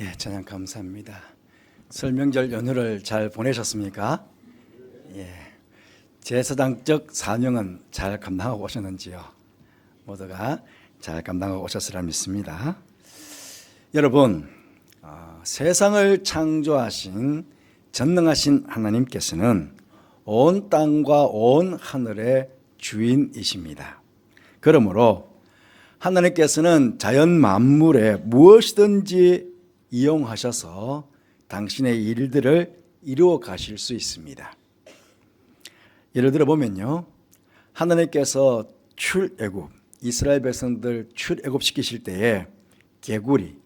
예, 찬양 감사합니다. 설명절 연휴를 잘 보내셨습니까? 예, 제사장적 사명은 잘 감당하고 오셨는지요? 모두가 잘 감당하고 오셨으라 믿습니다. 여러분, 어, 세상을 창조하신 전능하신 하나님께서는 온 땅과 온 하늘의 주인이십니다. 그러므로 하나님께서는 자연 만물에 무엇이든지 이용하셔서 당신의 일들을 이루어 가실 수 있습니다. 예를 들어 보면요. 하나님께서 출애굽 이스라엘 백성들 출애굽 시키실 때에 개구리,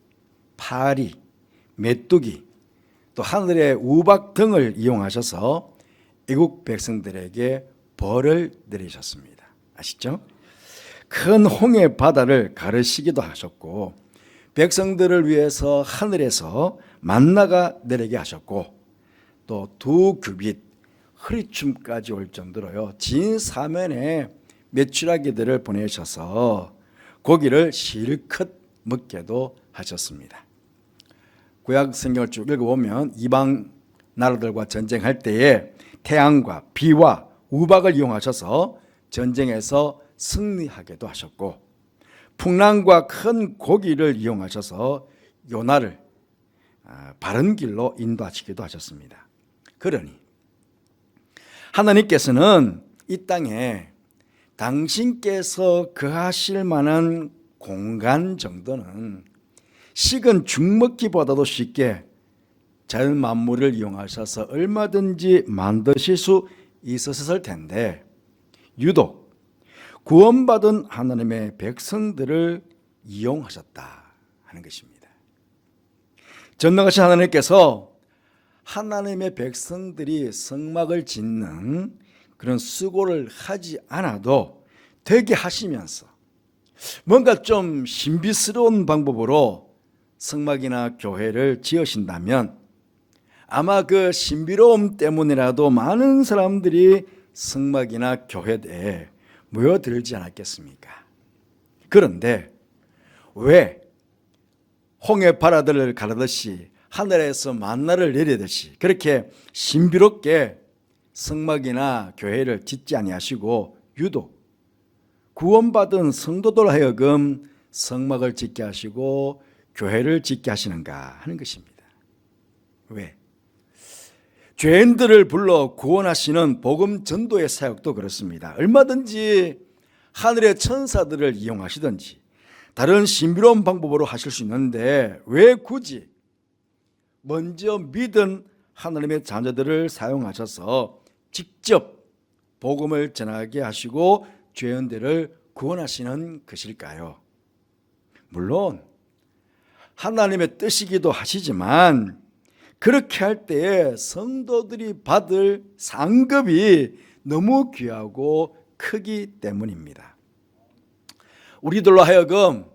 파리, 메뚜기 또 하늘의 우박 등을 이용하셔서 애국 백성들에게 벌을 내리셨습니다. 아시죠? 큰 홍해 바다를 가르시기도 하셨고 백성들을 위해서 하늘에서 만나가 내리게 하셨고 또 두 규빗 허리춤까지 올 정도로요 진 사면에 메추라기들을 보내셔서 고기를 실컷 먹게도 하셨습니다. 구약 성경을 쭉 읽어보면 이방 나라들과 전쟁할 때에 태양과 비와 우박을 이용하셔서 전쟁에서 승리하게도 하셨고 풍랑과 큰 고기를 이용하셔서 요나를 아, 바른 길로 인도하시기도 하셨습니다. 그러니 하나님께서는 이 땅에 당신께서 거하실 만한 공간 정도는 식은 죽먹기보다도 쉽게 자연 만물을 이용하셔서 얼마든지 만드실 수 있었을 텐데 유독 구원받은 하나님의 백성들을 이용하셨다 하는 것입니다. 전능하신 하나님께서 하나님의 백성들이 성막을 짓는 그런 수고를 하지 않아도 되게 하시면서 뭔가 좀 신비스러운 방법으로 성막이나 교회를 지으신다면 아마 그 신비로움 때문이라도 많은 사람들이 성막이나 교회에 모여들지 않았겠습니까? 그런데 왜 홍해 바라들을 가르듯이 하늘에서 만나를 내리듯이 그렇게 신비롭게 성막이나 교회를 짓지 아니하시고 유독 구원받은 성도들 하여금 성막을 짓게 하시고 교회를 짓게 하시는가 하는 것입니다. 왜? 죄인들을 불러 구원하시는 복음 전도의 사역도 그렇습니다. 얼마든지 하늘의 천사들을 이용하시든지 다른 신비로운 방법으로 하실 수 있는데 왜 굳이 먼저 믿은 하나님의 자녀들을 사용하셔서 직접 복음을 전하게 하시고 죄인들을 구원하시는 것일까요? 물론 하나님의 뜻이기도 하시지만 그렇게 할 때에 성도들이 받을 상급이 너무 귀하고 크기 때문입니다. 우리들로 하여금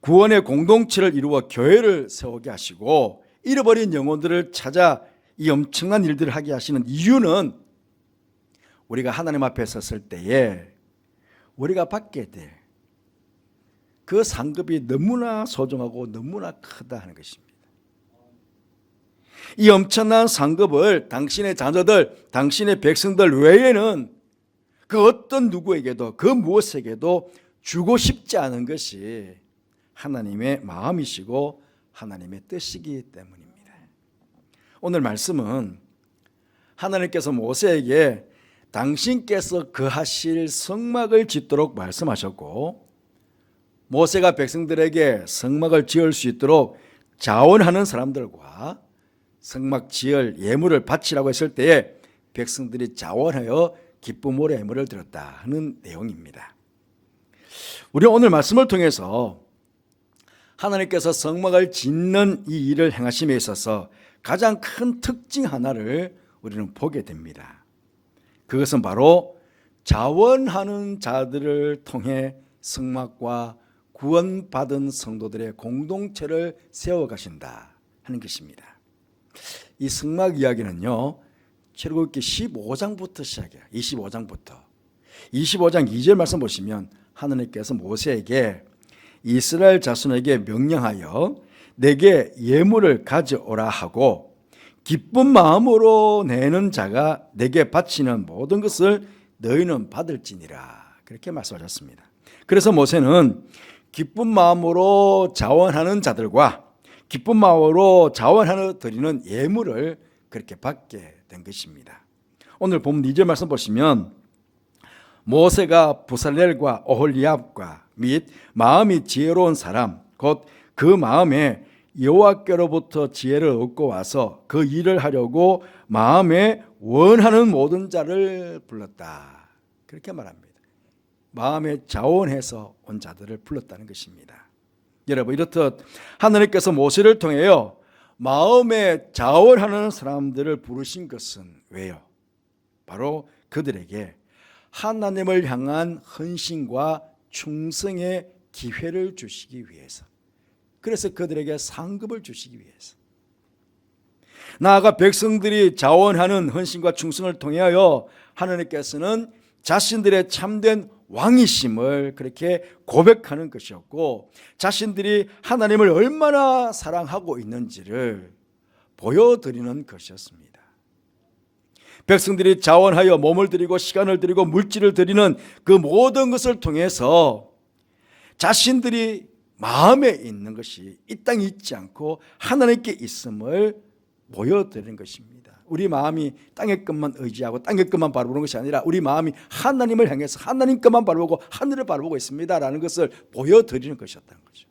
구원의 공동체를 이루어 교회를 세우게 하시고 잃어버린 영혼들을 찾아 이 엄청난 일들을 하게 하시는 이유는 우리가 하나님 앞에 섰을 때에 우리가 받게 될 그 상급이 너무나 소중하고 너무나 크다 하는 것입니다. 이 엄청난 상급을 당신의 자녀들, 당신의 백성들 외에는 그 어떤 누구에게도 그 무엇에게도 주고 싶지 않은 것이 하나님의 마음이시고 하나님의 뜻이기 때문입니다. 오늘 말씀은 하나님께서 모세에게 당신께서 거하실 성막을 짓도록 말씀하셨고 모세가 백성들에게 성막을 지을 수 있도록 자원하는 사람들과 성막 지을 예물을 바치라고 했을 때에 백성들이 자원하여 기쁨으로 예물을 드렸다 하는 내용입니다. 우리 오늘 말씀을 통해서 하나님께서 성막을 짓는 이 일을 행하심에 있어서 가장 큰 특징 하나를 우리는 보게 됩니다. 그것은 바로 자원하는 자들을 통해 성막과 구원받은 성도들의 공동체를 세워가신다 하는 것입니다. 이 성막 이야기는요, 출애굽기 15장부터 시작해요. 25장부터. 25장 2절 말씀 보시면 하나님께서 모세에게 이스라엘 자손에게 명령하여 내게 예물을 가져오라 하고 기쁜 마음으로 내는 자가 내게 바치는 모든 것을 너희는 받을지니라 그렇게 말씀하셨습니다. 그래서 모세는 기쁜 마음으로 자원하는 자들과 기쁜 마음으로 자원하는 드리는 예물을 그렇게 받게 된 것입니다. 오늘 본 2절 말씀 보시면 모세가 부살렐과 오홀리압과 및 마음이 지혜로운 사람 곧 그 마음에 여호와께로부터 지혜를 얻고 와서 그 일을 하려고 마음에 원하는 모든 자를 불렀다. 그렇게 말합니다. 마음에 자원해서 온 자들을 불렀다는 것입니다. 여러분 이렇듯 하나님께서 모세를 통하여 마음에 자원하는 사람들을 부르신 것은 왜요? 바로 그들에게 하나님을 향한 헌신과 충성의 기회를 주시기 위해서. 그래서 그들에게 상급을 주시기 위해서. 나아가 백성들이 자원하는 헌신과 충성을 통하여 하나님께서는 자신들의 참된 왕이심을 그렇게 고백하는 것이었고 자신들이 하나님을 얼마나 사랑하고 있는지를 보여드리는 것이었습니다. 백성들이 자원하여 몸을 들이고 시간을 들이고 물질을 들이는 그 모든 것을 통해서 자신들이 마음에 있는 것이 이 땅에 있지 않고 하나님께 있음을 보여드리는 것입니다. 우리 마음이 땅의 것만 의지하고 땅의 것만 바라보는 것이 아니라 우리 마음이 하나님을 향해서 하나님 것만 바라보고 하늘을 바라보고 있습니다라는 것을 보여드리는 것이었다는 거죠.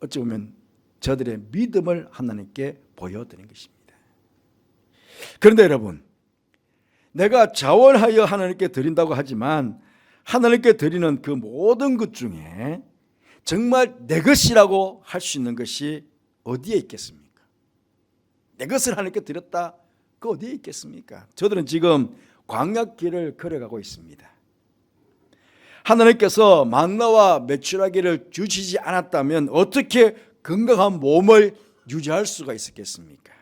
어찌 보면 저들의 믿음을 하나님께 보여드린 것입니다. 그런데 여러분, 내가 자원하여 하나님께 드린다고 하지만 하나님께 드리는 그 모든 것 중에 정말 내 것이라고 할 수 있는 것이 어디에 있겠습니까? 내 것을 하나님께 드렸다. 그 어디에 있겠습니까? 저들은 지금 광약길을 걸어가고 있습니다. 하나님께서 만나와 메추라기를 주시지 않았다면 어떻게 건강한 몸을 유지할 수가 있었겠습니까?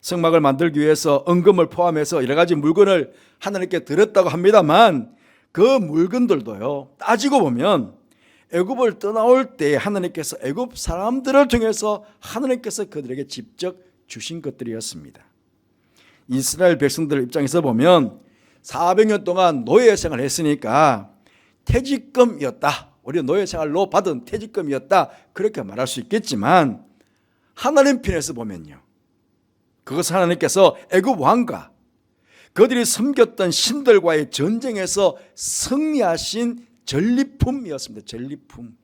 성막을 만들기 위해서 은금을 포함해서 여러 가지 물건을 하나님께 드렸다고 합니다만 그 물건들도요 따지고 보면 애굽을 떠나올 때 하나님께서 애굽 사람들을 통해서 하나님께서 그들에게 직접 주신 것들이었습니다. 이스라엘 백성들 입장에서 보면 400년 동안 노예 생활을 했으니까 퇴직금이었다. 우리 노예 생활로 받은 퇴직금이었다. 그렇게 말할 수 있겠지만 하나님 편에서 보면요. 그것은 하나님께서 애굽 왕과 그들이 섬겼던 신들과의 전쟁에서 승리하신 전리품이었습니다. 전리품.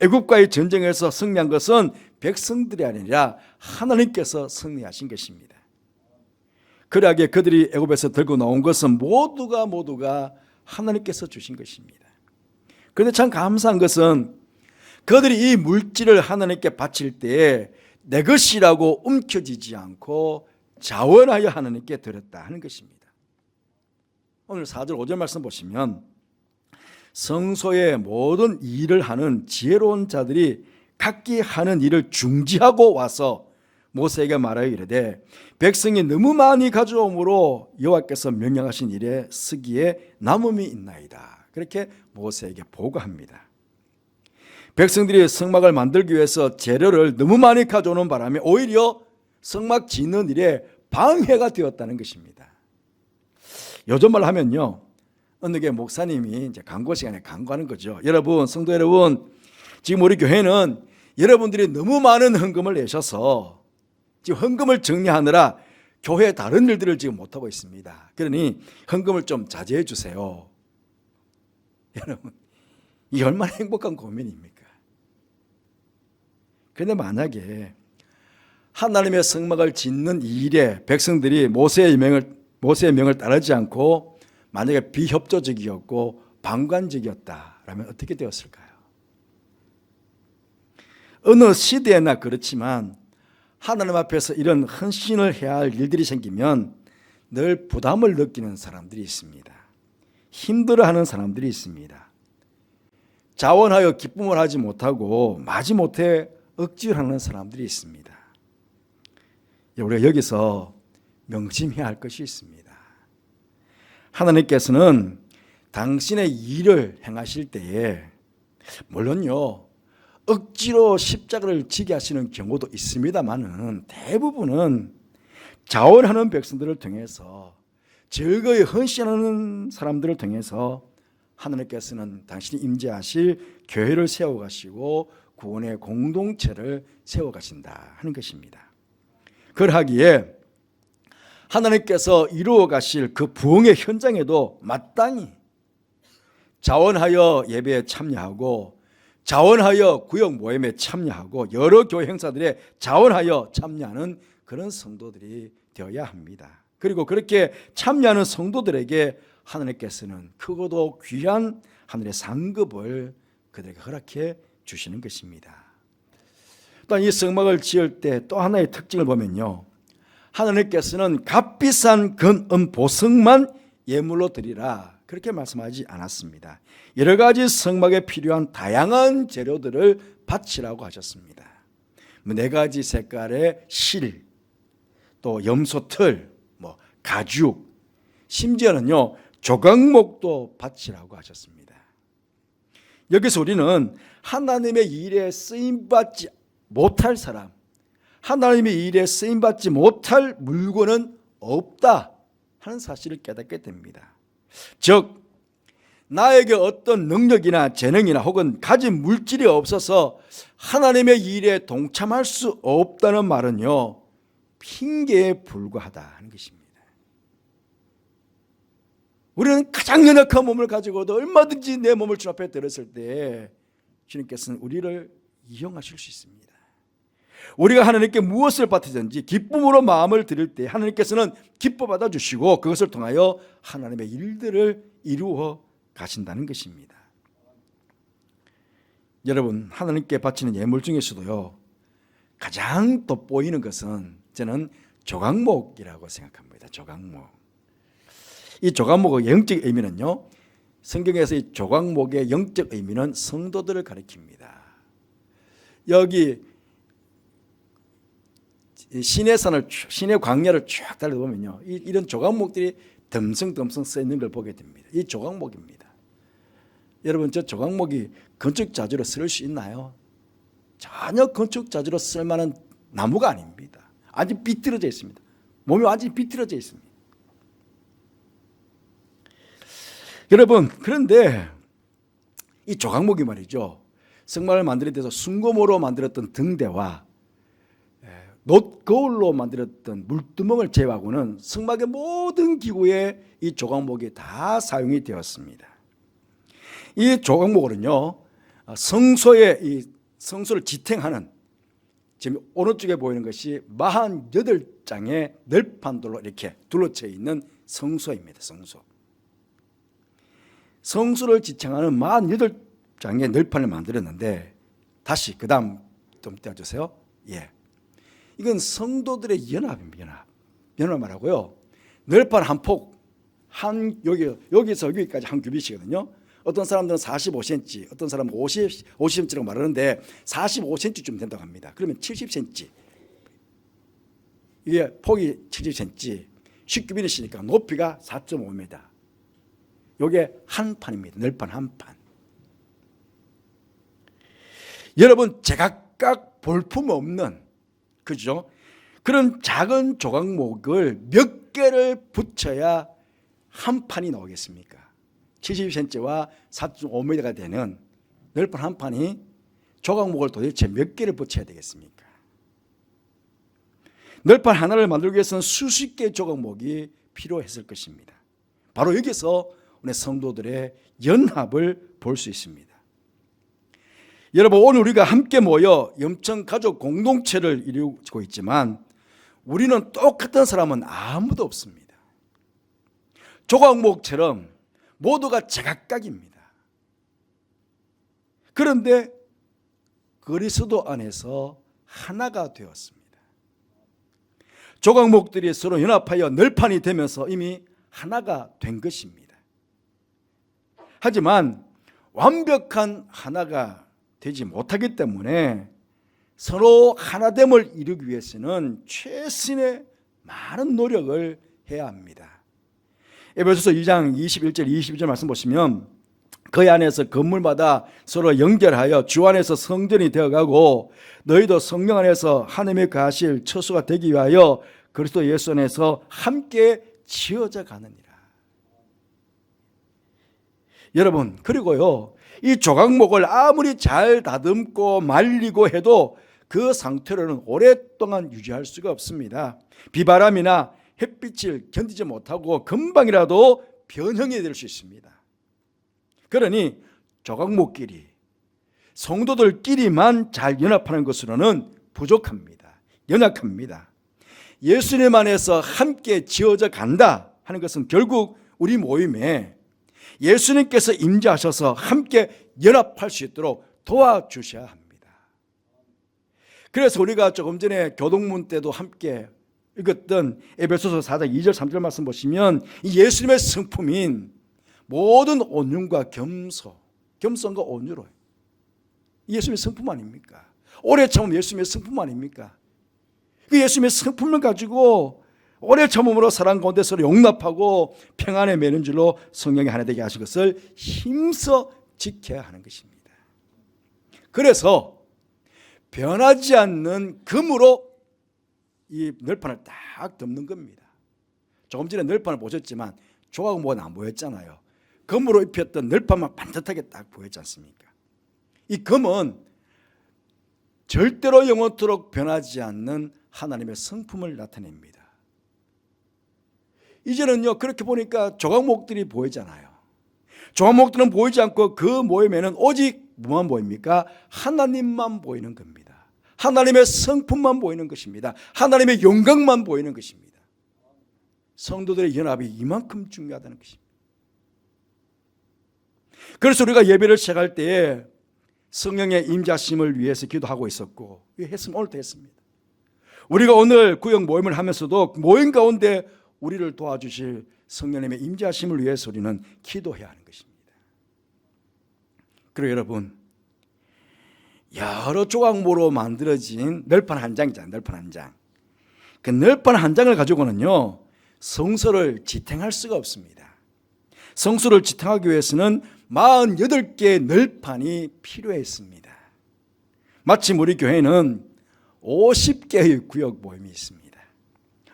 애굽과의 전쟁에서 승리한 것은 백성들이 아니라 하나님께서 승리하신 것입니다. 그러하게 그들이 애굽에서 들고 나온 것은 모두가 모두가 하나님께서 주신 것입니다. 그런데 참 감사한 것은 그들이 이 물질을 하나님께 바칠 때에 내 것이라고 움켜쥐지 않고 자원하여 하나님께 드렸다 하는 것입니다. 오늘 4절 5절 말씀 보시면 성소의 모든 일을 하는 지혜로운 자들이 각기 하는 일을 중지하고 와서 모세에게 말하여 이르되 백성이 너무 많이 가져오므로 여호와께서 명령하신 일에 쓰기에 남음이 있나이다. 그렇게 모세에게 보고합니다. 백성들이 성막을 만들기 위해서 재료를 너무 많이 가져오는 바람에 오히려 성막 짓는 일에 방해가 되었다는 것입니다. 요즘 말 하면요. 어느 게 목사님이 이제 광고 시간에 광고하는 거죠. 여러분, 성도 여러분, 지금 우리 교회는 여러분들이 너무 많은 헌금을 내셔서 지금 헌금을 정리하느라 교회 다른 일들을 지금 못하고 있습니다. 그러니 헌금을 좀 자제해 주세요. 여러분, 이 얼마나 행복한 고민입니까? 그런데 만약에 하나님의 성막을 짓는 일에 백성들이 모세의 명을 모세의 명을 따르지 않고 만약에 비협조적이었고 방관적이었다라면 어떻게 되었을까요? 어느 시대나 그렇지만 하나님 앞에서 이런 헌신을 해야 할 일들이 생기면 늘 부담을 느끼는 사람들이 있습니다. 힘들어하는 사람들이 있습니다. 자원하여 기쁨을 하지 못하고 마지못해 억지하는 사람들이 있습니다. 우리가 여기서 명심해야 할 것이 있습니다. 하나님께서는 당신의 일을 행하실 때에 물론요 억지로 십자가를 지게 하시는 경우도 있습니다만은 대부분은 자원하는 백성들을 통해서 즐거이 헌신하는 사람들을 통해서 하나님께서는 당신이 임재하실 교회를 세워 가시고 구원의 공동체를 세워 가신다 하는 것입니다. 그러하기에 하나님께서 이루어 가실 그 부흥의 현장에도 마땅히 자원하여 예배에 참여하고 자원하여 구역 모임에 참여하고 여러 교회 행사들에 자원하여 참여하는 그런 성도들이 되어야 합니다. 그리고 그렇게 참여하는 성도들에게 하나님께서는 크고도 귀한 하늘의 상급을 그들에게 허락해 주시는 것입니다. 또한 이 성막을 지을 때 또 하나의 특징을 보면요. 하나님께서는 값비싼 금은 보석만 예물로 드리라 그렇게 말씀하지 않았습니다. 여러 가지 성막에 필요한 다양한 재료들을 바치라고 하셨습니다. 뭐네 가지 색깔의 실, 또 염소털, 뭐 가죽, 심지어는요 조각목도 바치라고 하셨습니다. 여기서 우리는 하나님의 일에 쓰임 받지 못할 사람, 하나님의 일에 쓰임 받지 못할 물건은 없다 하는 사실을 깨닫게 됩니다. 즉 나에게 어떤 능력이나 재능이나 혹은 가진 물질이 없어서 하나님의 일에 동참할 수 없다는 말은요 핑계에 불과하다 하는 것입니다. 우리는 가장 연약한 몸을 가지고도 얼마든지 내 몸을 주 앞에 들었을 때 주님께서는 우리를 이용하실 수 있습니다. 우리가 하나님께 무엇을 받든지 기쁨으로 마음을 드릴 때 하나님께서는 기뻐 받아 주시고 그것을 통하여 하나님의 일들을 이루어 가신다는 것입니다. 여러분 하나님께 바치는 예물 중에서도요 가장 돋보이는 것은 저는 조각목이라고 생각합니다. 조각목. 이 조각목의 영적 의미는요 성경에서 이 조각목의 영적 의미는 성도들을 가리킵니다. 여기 신의 산을 쭉, 신의 광야를 쭉 달려보면요 이- 이런 조각목들이 덤성덤성 써 있는 걸 보게 됩니다. 이 조각목입니다. 여러분 저 조각목이 건축 자재로 쓸 수 있나요? 전혀 건축 자재로 쓸 만한 나무가 아닙니다. 아주 비틀어져 있습니다. 몸이 완전히 비틀어져 있습니다. 여러분 그런데 이 조각목이 말이죠. 성막을 만들 때서 순고모로 만들었던 등대와 놋 거울로 만들었던 물두멍을 제외하고는 성막의 모든 기구에 이 조각목이 다 사용이 되었습니다. 이 조각목으로는요 성소의 이 성소를 지탱하는 지금 오른쪽에 보이는 것이 48장의 널판돌로 이렇게 둘러쳐 있는 성소입니다. 성소. 성소를 지탱하는 48장의 널판을 만들었는데 다시 그다음 좀 떼어 주세요. 예. 이건 성도들의 연합입니다. 연합. 연합 말하고요. 널판 한 폭, 한 여기 여기서 여기까지 한 규빗이거든요. 어떤 사람들은 45cm, 어떤 사람은 50 50cm라고 말하는데 45cm쯤 된다고 합니다. 그러면 70cm. 이게 폭이 70cm, 10규빗이니까 높이가 4.5m. 요게 한 판입니다. 널판 한 판. 여러분 제각각 볼품 없는 그죠? 그런 작은 조각목을 몇 개를 붙여야 한 판이 나오겠습니까? 70cm와 4.5m가 되는 넓은 한 판이 조각목을 도대체 몇 개를 붙여야 되겠습니까? 널판 하나를 만들기 위해서는 수십 개의 조각목이 필요했을 것입니다. 바로 여기서 우리 성도들의 연합을 볼 수 있습니다. 여러분 오늘 우리가 함께 모여 염청 가족 공동체를 이루고 있지만 우리는 똑같은 사람은 아무도 없습니다. 조각목처럼 모두가 제각각입니다. 그런데 그리스도 안에서 하나가 되었습니다. 조각목들이 서로 연합하여 널판이 되면서 이미 하나가 된 것입니다. 하지만 완벽한 하나가 되지 못하기 때문에 서로 하나됨을 이루기 위해서는 최신의 많은 노력을 해야 합니다. 에베소서 2장 21절 22절 말씀 보시면 그 안에서 건물마다 서로 연결하여 주 안에서 성전이 되어가고 너희도 성령 안에서 하나님의 가실 처소가 되기 위하여 그리스도 예수 안에서 함께 지어져 가느니라. 여러분 그리고요 이 조각목을 아무리 잘 다듬고 말리고 해도 그 상태로는 오랫동안 유지할 수가 없습니다. 비바람이나 햇빛을 견디지 못하고 금방이라도 변형이 될 수 있습니다. 그러니 조각목끼리 성도들끼리만 잘 연합하는 것으로는 부족합니다. 연약합니다. 예수님 안에서 함께 지어져 간다 하는 것은 결국 우리 모임에 예수님께서 임재하셔서 함께 연합할 수 있도록 도와주셔야 합니다. 그래서 우리가 조금 전에 교동문 때도 함께 읽었던 에베소서 4장 2절 3절 말씀 보시면 이 예수님의 성품인 모든 온륜과 겸소, 겸손과 온유로 예수님의 성품 아닙니까? 오래 참음 예수님의 성품 아닙니까? 그 예수님의 성품을 가지고 오래 참음으로 사랑 가운데 서로 용납하고 평안에 매는 줄로 성령이 하나 되게 하신 것을 힘써 지켜야 하는 것입니다. 그래서 변하지 않는 금으로 이 널판을 딱 덮는 겁니다. 조금 전에 널판을 보셨지만 조각은 뭐가 안 보였잖아요. 금으로 입혔던 널판만 반듯하게 딱 보였지 않습니까? 이 금은 절대로 영원토록 변하지 않는 하나님의 성품을 나타냅니다. 이제는요 그렇게 보니까 조각목들이 보이잖아요. 조각목들은 보이지 않고 그 모임에는 오직 뭐만 보입니까? 하나님만 보이는 겁니다. 하나님의 성품만 보이는 것입니다. 하나님의 영광만 보이는 것입니다. 성도들의 연합이 이만큼 중요하다는 것입니다. 그래서 우리가 예배를 시작할 때에 성령의 임자심을 위해서 기도하고 있었고 했으면 오늘도 했습니다. 우리가 오늘 구역 모임을 하면서도 모임 가운데 우리를 도와주실 성령님의 임자심을 위해서 우리는 기도해야 하는 것입니다. 그리고 여러분 여러 조각모로 만들어진 널판 한 장이잖아요. 널판 한 장. 그 널판 한 장을 가지고는요 성소를 지탱할 수가 없습니다. 성소를 지탱하기 위해서는 48개의 널판이 필요했습니다. 마침 우리 교회는 50개의 구역 모임이 있습니다.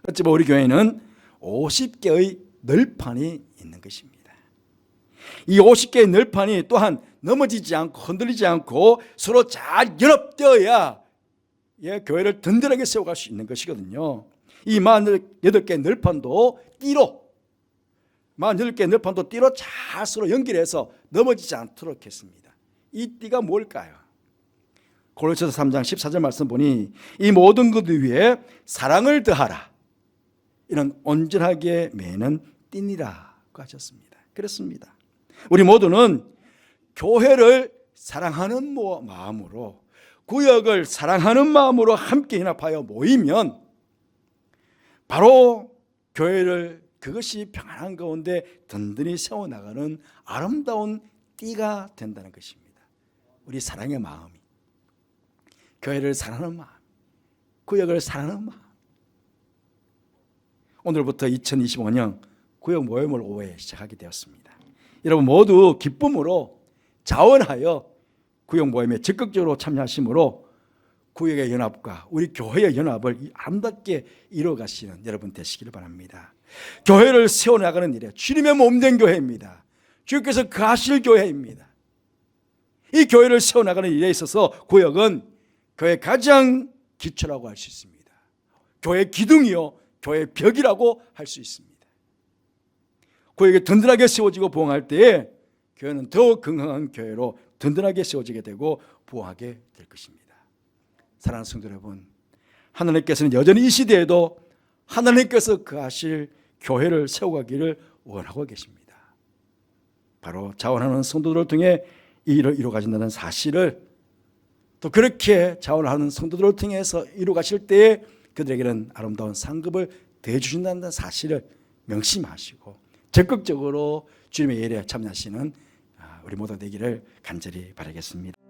어찌 보면 우리 교회는 50개의 널판이 있는 것입니다. 이 50개의 널판이 또한 넘어지지 않고 흔들리지 않고 서로 잘 연합되어야 예, 교회를 든든하게 세워갈 수 있는 것이거든요. 이 48개 널판도 띠로 48개 널판도 띠로 잘 서로 연결해서 넘어지지 않도록 했습니다. 이 띠가 뭘까요? 고린도서 3장 14절 말씀 보니 이 모든 것 위에 사랑을 더하라. 이는 온전하게 매는 띠니라고 하셨습니다. 그렇습니다. 우리 모두는 교회를 사랑하는 마음으로 구역을 사랑하는 마음으로 함께 연합하여 모이면 바로 교회를 그것이 평안한 가운데 든든히 세워나가는 아름다운 띠가 된다는 것입니다. 우리 사랑의 마음이 교회를 사랑하는 마음, 구역을 사랑하는 마음. 오늘부터 2025년 구역 모임을 5회 시작하게 되었습니다. 여러분 모두 기쁨으로 자원하여 구역 모임에 적극적으로 참여하심으로 구역의 연합과 우리 교회의 연합을 아름답게 이루어가시는 여러분 되시기를 바랍니다. 교회를 세워나가는 일에 주님의 몸된 교회입니다. 주께서 가실 교회입니다. 이 교회를 세워나가는 일에 있어서 구역은 교회 가장 기초라고 할 수 있습니다. 교회 기둥이요, 교회 벽이라고 할 수 있습니다. 구역이 든든하게 세워지고 부흥할 때에 교회는 더욱 건강한 교회로 든든하게 세워지게 되고 부흥하게 될 것입니다. 사랑하는 성도 여러분, 하나님께서는 여전히 이 시대에도 하나님께서 그 하실 교회를 세워가기를 원하고 계십니다. 바로 자원하는 성도들을 통해 이 일을 이루어가진다는 사실을 또 그렇게 자원하는 성도들을 통해서 이루어가실 때에 그들에게는 아름다운 상급을 대주신다는 사실을 명심하시고 적극적으로 주님의 예례에 참여하시는 아, 우리 모두 되기를 간절히 바라겠습니다.